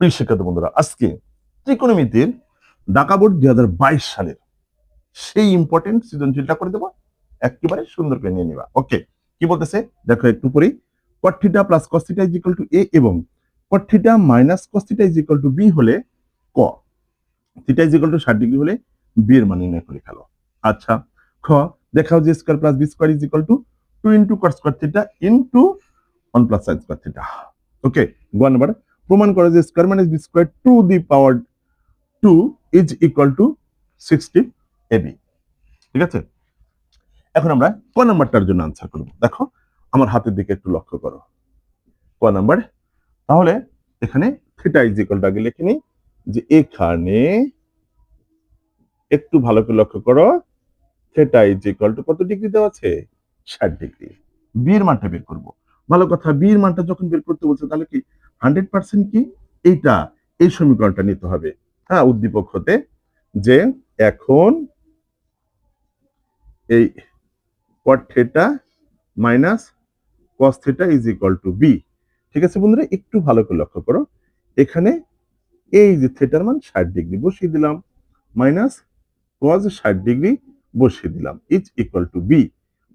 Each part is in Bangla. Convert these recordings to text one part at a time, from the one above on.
প্রিয় শিক্ষার্থী বন্ধুরা, আজকে ত্রিকোণমিতির ঢাকা বোর্ড দুই হাজার বাইশ সালের সেই ইম্পর্টেন্ট সৃজনশীলটা করে দেবো। একেবারে সুন্দর করে নিয়ে নিবা। ওকে কি বলতেছে? দেখো একটু পরেই। Cot theta plus cos theta is equal to a এবং cot theta minus cos theta is equal to b হলে ক? থিটা ইজ ইকুয়াল টু ষাট ডিগ্রি হলে বি এর মান নির্ণয় করে ফেলো। আচ্ছা খ, দেখাও যে square plus b square is equal to two into cot square theta into one plus sine square theta okay go number প্রমাণ করে যে square minus b square to the power two is equal to sixty AB ঠিক আছে? এখন আমরা ক নাম্বারটার জন্য আনসার করব। দেখো, আমার হাতের দিকে একটু লক্ষ্য করো। ক নাম্বার, তাহলে এখানে থিটা ইজ ইকুয়াল আগে লিখে নিই, যে এখানে একটু ভালো করে লক্ষ্য করো থিটা ইজ ইকুয়াল টু কত ডিগ্রি দেওয়া আছে? ষাট ডিগ্রি বিয়ের মানটা বের করব। ভালো কথা বিয়ের মানটা যখন বের করতে বলছে, তাহলে কি? হান্ড্রেড পার্সেন্ট কি? এইটা, এই সমীকরণটা নিতে হবে। হ্যাঁ উদ্দীপক হতে যে এখন এই cot theta minus cos theta is equal to b ঠিক আছে বন্ধুরা, একটু ভালো করে লক্ষ্য করো। এখানে এই যে থেটার মান ষাট ডিগ্রি বসিয়ে দিলাম মাইনাস কজ ষাট ডিগ্রি বসিয়ে দিলাম is equal to b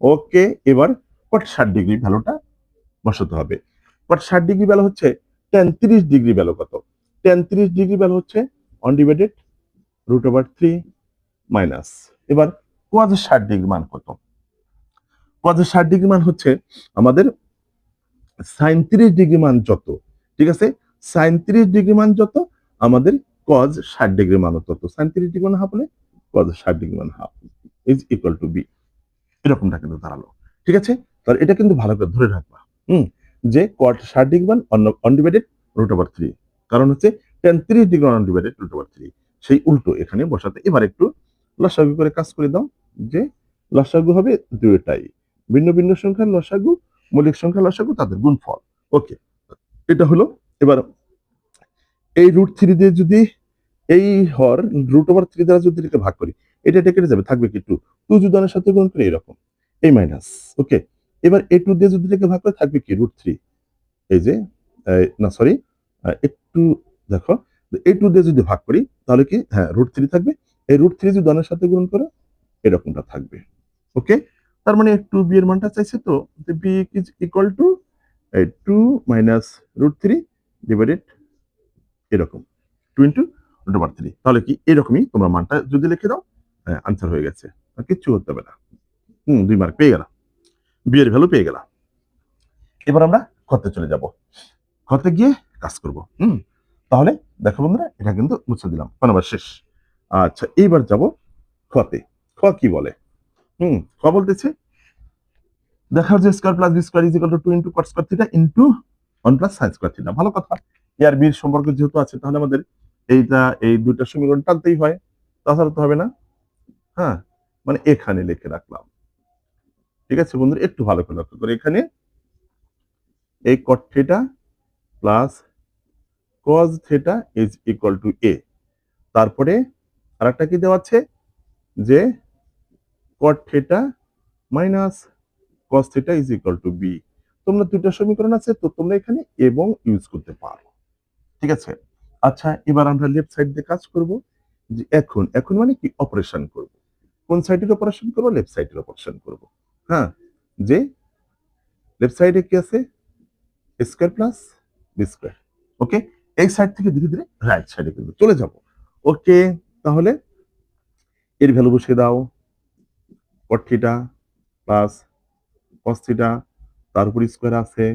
okay, এবার কট ষাট ডিগ্রি ভ্যালুটা বসাতে হবে। কট ষাট ডিগ্রি ভ্যালু হচ্ছে টেন তিরিশ ডিগ্রি ভ্যালু কত? টেন তিরিশ ডিগ্রি ভ্যালু হচ্ছে one divided root over three minus এবার কোয়াজের ষাট ডিগ্রি মান কত? কোয়াজের ষাট ডিগ্রি মান হচ্ছে আমাদের সাইন তিরিশ ডিগ্রি মান যত, ঠিক আছে? সাইন তিরিশ ডিগ্রি মান যত, আমাদের কজ ষাট ডিগ্রি মান তত। সাইন তিরিশ ডিগ্রি মান হাফ হলে কজ ষাট ডিগ্রি মান half is equal to b এরকমটা কিন্তু দাঁড়াল, ঠিক আছে? তাহলে এটা কিন্তু ভালো করে ধরে রাখবা। হুম? যে কট ষাট ডিগ্রি মান অনডিভাইডেড রুট ওভার থ্রি কারণ হচ্ছে টেন তিরিশ degree one divided root over three সেই উল্টো এখানে বসাতে এবার একটু লসাগু করে কাজ করে দাও যে লসাগু হবে দুইটাই। ভিন্ন ভিন্ন সংখ্যার লসাগু, মৌলিক সংখ্যা লসাগু, তাদের গুণফল। ওকে এটা হলো এবার এই রুট থ্রি দিয়ে যদি এই হর রুট ওভার থ্রি দ্বারা যদি এটাকে ভাগ করি, এটা এটা কেটে যাবে, থাকবে কি টু টু যদি সাথে গুণ করি এরকম এই মাইনাস ওকে এবার এ টু দিয়ে যদি এটাকে ভাগ করে, থাকবে কি? রুট থ্রি এই যে না সরি একটু দেখো এই টু দিয়ে যদি ভাগ করি, তাহলে কি? হ্যাঁ রুট থ্রি থাকবে। এই রুট থ্রি যদি অনেক সাথে গুণ করো, এরকমটা থাকবে। ওকে তার মানে টু বি এর মানটা চাইছে তো b is equal to two minus root three divided এরকম। Two into root over three তাহলে কি? এরকমই তোমরা মানটা যদি লিখে দাও হ্যাঁ আনসার হয়ে গেছে। আর কিচ্ছু করতে হবে না। হুম, দুই মার্ক পেয়ে গেলাম। বি এর ভ্যালু পেয়ে গেলাম। এবার আমরা খতে চলে যাব। খতে গিয়ে কাজ করব। হুম, তাহলে দেখো বন্ধুরা, এটা কিন্তু মুছে দিলাম। নাম্বার শেষ। আচ্ছা এইবার যাব খতে খ কি বলে? হুম খ বলতেছে, দেখা যে square plus b square is equal to into cot square theta into one plus sine square theta ভালো কথা। এ আর বির সম্পর্ক যেহেতু আছে, তাহলে আমাদের এইটা, এই দুইটা সমীকরণ টানতেই হয়। তাছাড়া তো হবে না। হ্যাঁ মানে এখানে লিখে রাখলাম। ঠিক আছে বন্ধুরা? একটু ভালো করে লক্ষ্য করে। এখানে এই cot theta plus cos theta is equal to a তারপরে আরেকটা কি দেওয়া আছে? যে cot theta minus cos theta is equal to b তোমরা দুইটা সমীকরণ আছে, তো তোমরা এখানে এবং ইউজ করতে পারো। ঠিক আছে? আচ্ছা এবার আমরা লেফট সাইড দিয়ে কাজ করব। যে এখন এখন মানে কি? অপারেশন করব। কোন সাইডের অপারেশন করব? লেফট সাইডের অপারেশন করব। হ্যাঁ যে লেফট সাইডে কি আছে? Square plus b square okay এই সাইড থেকে ধীরে ধীরে রাইট সাইডে কিন্তু চলে যাব। ওকে তাহলে এর ভ্যালু বসিয়ে দাও। কট থিটা প্লাস কসটিটা তার উপর স্কোয়ার আছে,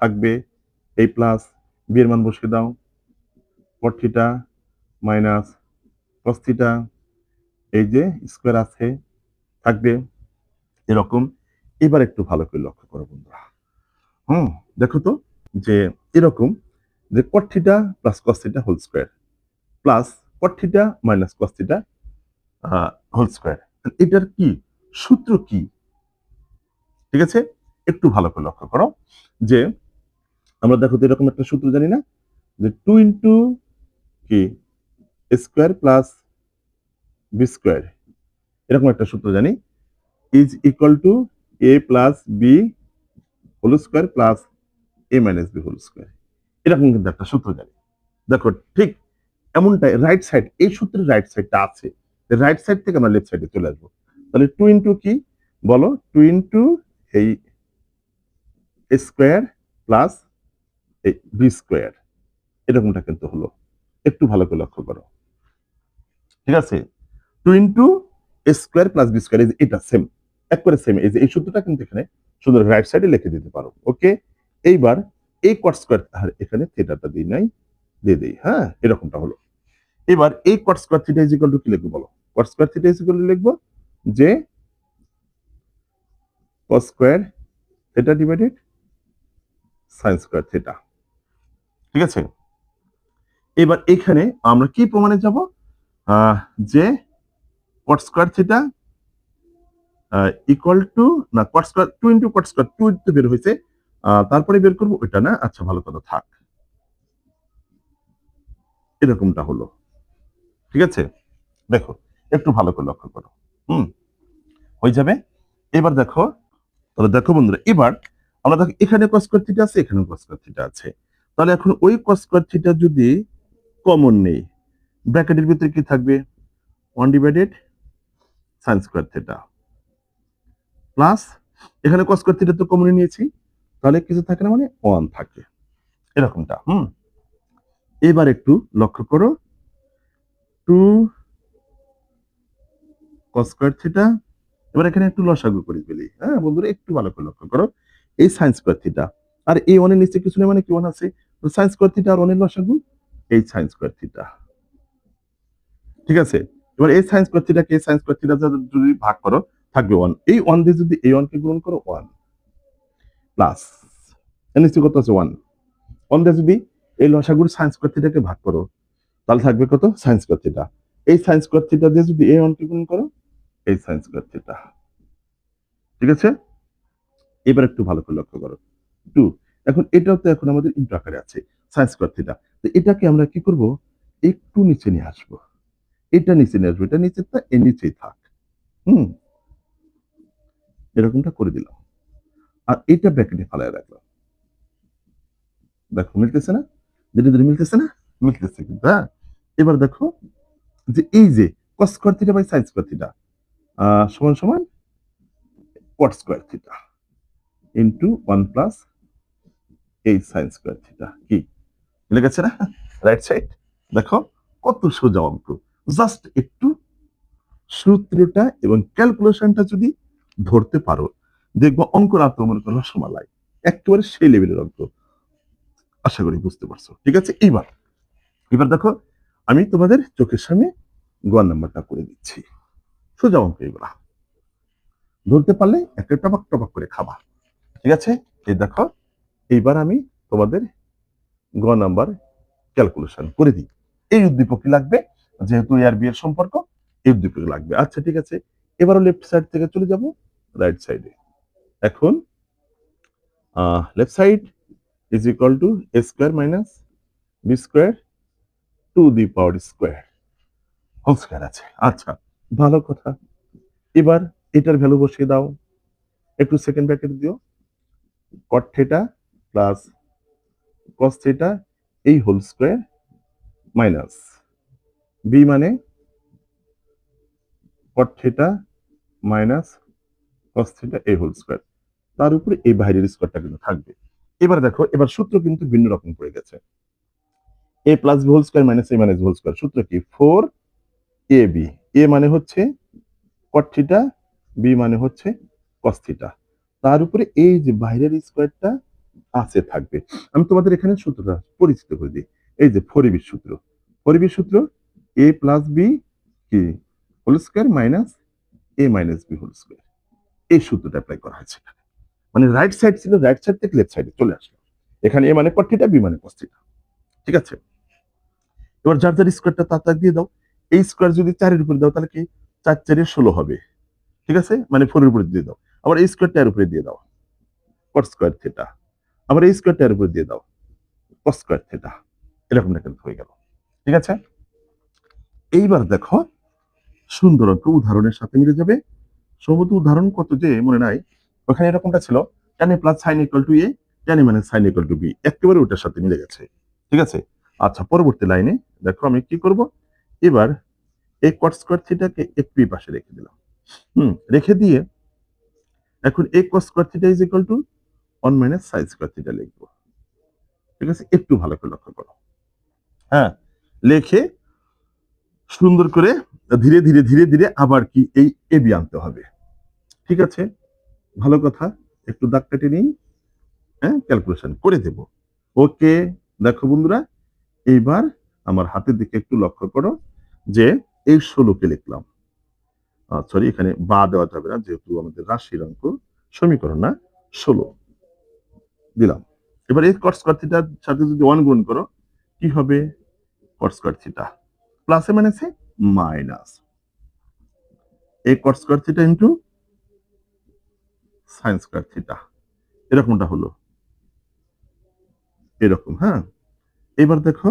থাকবে এই প্লাস বি এর মান বসিয়ে দাও। কট থিটা মাইনাস কসটিটা এই যে স্কোয়ার আছে, থাকবে এরকম এবার একটু ভালো করে লক্ষ্য করো বন্ধুরা। হুম, দেখো তো যে এরকম যে cot theta plus cos theta whole square plus cot theta minus cos theta whole square এটার কি? সূত্র কি? ঠিক আছে? একটু ভালো করে লক্ষ্য করো যে আমরা দেখো তো এরকম একটা সূত্র জানি না? যে টু ইন্টু কি? স্কোয়ার প্লাস বি স্কোয়ার এরকম একটা সূত্র জানি। Is equal to a plus b whole square plus a minus b whole square এরকম কিন্তু একটা সূত্র জানি। দেখো ঠিক এমনটাই রাইট সাইড এই সূত্রের রাইট সাইডটা আছে। রাইট সাইড থেকে আমরা লেফট সাইডে চলে আসব। তাহলে টু ইন্টু কি? বলো টু ইন্টু এই স্কোয়ার প্লাস এই বি স্কোয়ার এরকমটা কিন্তু হলো। একটু ভালো করে লক্ষ্য করো। ঠিক আছে? Two into square plus b square এটা সেম একবারে সেম এই যে এই সূত্রটা কিন্তু এখানে সুন্দর রাইট সাইডে লিখে দিতে পারো। ওকে এইবার এই কট স্কোয়ার এখানে থিটাটা দিই নাই, দিয়ে দিই হ্যাঁ? এরকমটা হলো। এবার এই cot square theta is equal to কি লিখব বলো? Cot square theta is equal to লিখব? যে cos square theta divided sine square theta ঠিক আছে? এবার এখানে আমরা কি প্রমাণে যাব? যে cot square theta equal to না cot square two into cot square two তো বের হয়েছে। তারপরে বের করব ওইটা না? আচ্ছা ভালো কথা, থাক। এরকমটা হলো। ঠিক আছে? দেখো, একটু ভালো করে লক্ষ্য করো। হুম, হয়ে যাবে। এবার দেখো, তাহলে দেখো বন্ধুরা, এবার আমরা দেখো, এখানে কসকর থিটা আছে এখানে কসকর থিটা আছে। তাহলে এখন ওই কসকর থিটা যদি কমন নেই ব্র্যাকেটের ভিতরে কি থাকবে? One divided sine square theta plus এখানে কসকর থিটা তো কমন নিয়েছি, তাহলে কিছু থাকে না মানে ওয়ান থাকে। এরকমটা, হুম? এবার একটু লক্ষ্য করো। টু কসকোয়ার থিটা এবার এখানে একটু লসাগু করে ফেলি। হ্যাঁ বন্ধুরা, একটু ভালো করে লক্ষ্য করো। এই সাইন স্কোয়ার থিটা আর এই ওয়ানের নিচে কিছু নেই মানে কি ওয়ান আছে? সাইন স্কোয়ার থিটা আর ওয়ানের লসাগু, এই সাইন স্কোয়ার থিটা ঠিক আছে? এবার এই সাইন স্কোয়ার থিটাকে এই সাইন স্কোয়ার থিটা যদি ভাগ করো থাকবে ওয়ান এই ওয়ান দিয়ে যদি এই ওয়ানকে গ্রহণ করো ওয়ান প্লাস নিচে কত আছে? ওয়ান ওয়ান দিয়ে যদি এই লসাগুর সায়েন্স থিটাকে ভাগ করো, তাহলে থাকবে কত? সায়েন্স থিটা এই সায়েন্স থিটা দিয়ে যদি এই ওয়ানকে গুণ করো, এই সায়েন্স থিটা ঠিক আছে? এবার একটু ভালো করে লক্ষ্য করো। টু এখন এটাও তো এখন আমাদের ইন্টু আকারে আছে সায়েন্স থিটা তো এটাকে আমরা কি করব? একটু নিচে নিয়ে আসব। এটা নিচে নিয়ে আসব। এটা নিচে তা এর নিচেই থাক। হুম? এরকমটা করে দিলাম। আর এটা ব্র্যাকেটে ফালায় রাখলাম। দেখো মিলতেছে না? ধীরে ধীরে মিলতেছে না? মিলতেছে কিন্তু হ্যাঁ? এবার দেখো যে এই যে cos square theta by sine square theta সমান সমান cot square theta into one plus এই সাইন স্কোয়ার থিটা কি? মিলে গেছে না? রাইট সাইড দেখো কত সোজা অঙ্ক। জাস্ট একটু সূত্রটা এবং ক্যালকুলেশনটা যদি ধরতে পারো, দেখব অঙ্ক রাত মনে করো রসমালাই। একেবারে সেই লেভেলের অঙ্ক। আশা করি বুঝতে পারছ। ঠিক আছে? এইবার এবার দেখো, আমি তোমাদের চোখের সামনে গোয়ার নাম্বারটা করে দিচ্ছি। সোজা অঙ্ক এগুলা ধরতে পারলে একটা টপাক টপাক করে খাবা। ঠিক আছে? এই দেখো, এইবার আমি তোমাদের গ নাম্বার ক্যালকুলেশন করে দিই। এই উদ্দীপকই লাগবে? যেহেতু এর বিয়ের সম্পর্ক, এই উদ্দীপক লাগবে। আচ্ছা ঠিক আছে। এবারও লেফট সাইড থেকে চলে যাব। রাইট সাইডে এখন left side is equal to a square minus b square to the power square whole square আছে। আচ্ছা ভালো কথা। এবার এটার ভ্যালু বসিয়ে দাও। একটু সেকেন্ড ব্র্যাকেট দিও। Cot theta plus cos theta এই হোল স্কোয়ার মাইনাস বি মানে cot theta minus cos theta এই হোল স্কোয়ার তার উপরে এই বাইরের স্কোয়ারটা কিন্তু থাকবে। এবার দেখো, এবার সূত্র কিন্তু ভিন্ন রকম পড়ে গেছে। A plus b whole square minus a minus whole square সূত্র কি? ফোর এ বি এ মানে হচ্ছে কট থিটা বি মানে হচ্ছে কস থিটা তার উপরে এই যে বাইরের স্কোয়ারটা আছে, থাকবে। আমি তোমাদের এখানে সূত্রটা পরিচিত করে দিই। এই যে ফরিবির সূত্র। ফরিবির সূত্র এ প্লাস বি কি? Whole square minus a minus b whole square এই সূত্রটা অ্যাপ্লাই করা হয়েছে মানে রাইট সাইড ছিল রাইট সাইড থেকে লেফট সাইডে চলে আসলো। এখানে এ মানে কট থিটা বি মানে কস ঠিক আছে? এবার যার যার স্কোয়ারটা তার তার দিয়ে দাও। এই স্কোয়ার যদি চারের উপরে দাও, তাহলে কি? চার চারে ষোলো হবে। ঠিক আছে? মানে ফোরের উপরে দিয়ে দাও। আবার এই স্কোয়ারটার উপরে দিয়ে দাও। কট স্কোয়ার থিটা আবার এই স্কোয়ারটার উপরে দিয়ে দাও। কস স্কোয়ার থিটা এরকম না কিন্তু হয়ে গেল। ঠিক আছে? এইবার দেখো, সুন্দর একটা উদাহরণের সাথে মিলে যাবে। সম্ভবত উদাহরণ কত যে মনে নাই, ওখানে এরকমটা ছিল tan a plus sine equal to a tan a মানে সাইন ইকুয়াল টু বি একেবারে ওটার সাথে মিলে গেছে, ঠিক আছে? আচ্ছা পরবর্তী লাইনে দেখো আমি কি করব? এবার এই কট স্কোয়ার থিটাকে একটু পাশে রেখে দিলাম। হুম, রেখে দিয়ে এখন এই cot square theta is equal to one minus sine square theta লিখব। ঠিক আছে? একটু ভালো করে লক্ষ্য করো। হ্যাঁ লেখে সুন্দর করে ধীরে ধীরে ধীরে ধীরে আবার কি এই এবি আনতে হবে। ঠিক আছে? ভালো কথা। একটু দাগ কেটে নিই। হ্যাঁ ক্যালকুলেশন করে দেব। ওকে, দেখো বন্ধুরা, এইবার আমার হাতের দিকে একটু লক্ষ্য করো যে এই ষোলোকে লিখলাম। সরি এখানে বা দেওয়া যাবে না, যেহেতু আমাদের রাশির অঙ্ক সমীকরণ না, ষোলো। দিলাম। এবার এই কট স্কোয়ার সাথে যদি ওয়ান গুণ করো, কি হবে? কট স্কোয়ার থিটা প্লাসে মাইনাসে মাইনাস এই cot square theta into sine square theta এরকমটা হলো। এরকম হ্যাঁ? এবার দেখো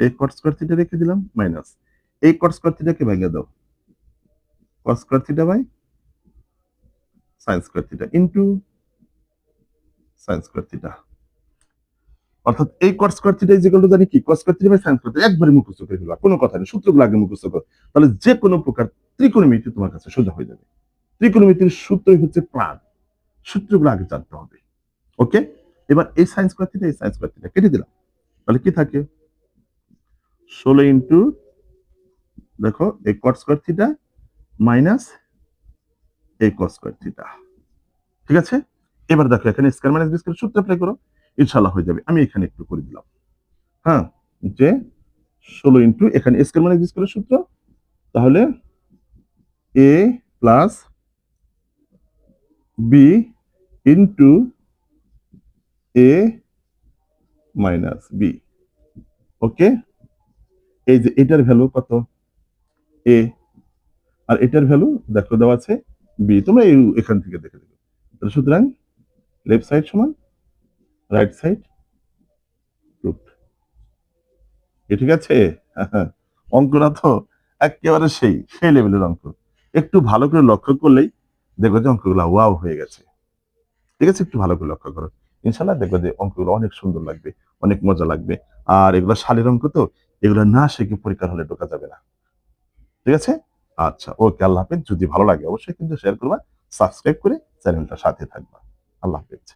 এই কট স্কোয়ার থিটা রেখে দিলাম মাইনাস এই কট স্কোয়ার থিটাকে ভেঙে দাও। Cot square theta by sine square theta into sine square theta অর্থাৎ এই cot square theta is two জানি কি cot square theta sine square theta একবারে মুখস্থ করে ফেলবা, কোনো কথা নেই সূত্রগুলো আগে মুখস্থ করো, তাহলে যে কোনো প্রকার ত্রিকোণমিতি তোমার কাছে সোজা হয়ে যাবে। ত্রিকোণমিতির সূত্রই হচ্ছে প্রাণ, সূত্রগুলো আগে জানতে হবে ওকে এবার এই সাইন স্কোয়ার থিটা এই সাইন স্কোয়ার থিটা কেটে দিলাম, তাহলে কি থাকে? ষোলো ইন্টু দেখো, এই কট স্কোয়ার থিটা মাইনাস এই কট স্কোয়ার থিটা ঠিক আছে? এবার দেখো, এখানে স্কয়ার মাইনাস বি স্কয়ার সূত্র অ্যাপ্লাই করো ইনশাল্লাহ হয়ে যাবে। আমি এখানে একটু করে দিলাম। হ্যাঁ যে ষোলো ইন্টু এখানে স্কয়ার বি স্কয়ারের সূত্র, তাহলে a plus b into a minus b okay? এই যে এটার ভ্যালু কত? এ আর এটার ভ্যালু দেখো দেওয়া আছে বি তোমরা এখান থেকে দেখে দেবে সুতরাং লেফট সাইড সমান রাইট সাইড রুট এ ঠিক আছে? অঙ্কটা তো? একেবারে সেই সেই লেভেলের অঙ্ক। একটু ভালো করে লক্ষ্য করলেই দেখবে যে অঙ্কগুলো ওয়াও হয়ে গেছে। ঠিক আছে? একটু ভালো করে লক্ষ্য করো। ইনশাল্লাহ দেখবে যে অঙ্কগুলো অনেক সুন্দর লাগবে, অনেক মজা লাগবে। আর এগুলো শালের অঙ্ক তো? এগুলো না শিখে পরীক্ষার হলে ঢোকা যাবে না। ঠিক আছে? আচ্ছা ওকে, আল্লাহ হাফেজ। যদি ভালো লাগে অবশ্যই কিন্তু শেয়ার করবা সাবস্ক্রাইব করে চ্যানেলটা সাথে থাকবা। আল্লাহ হাফেজ।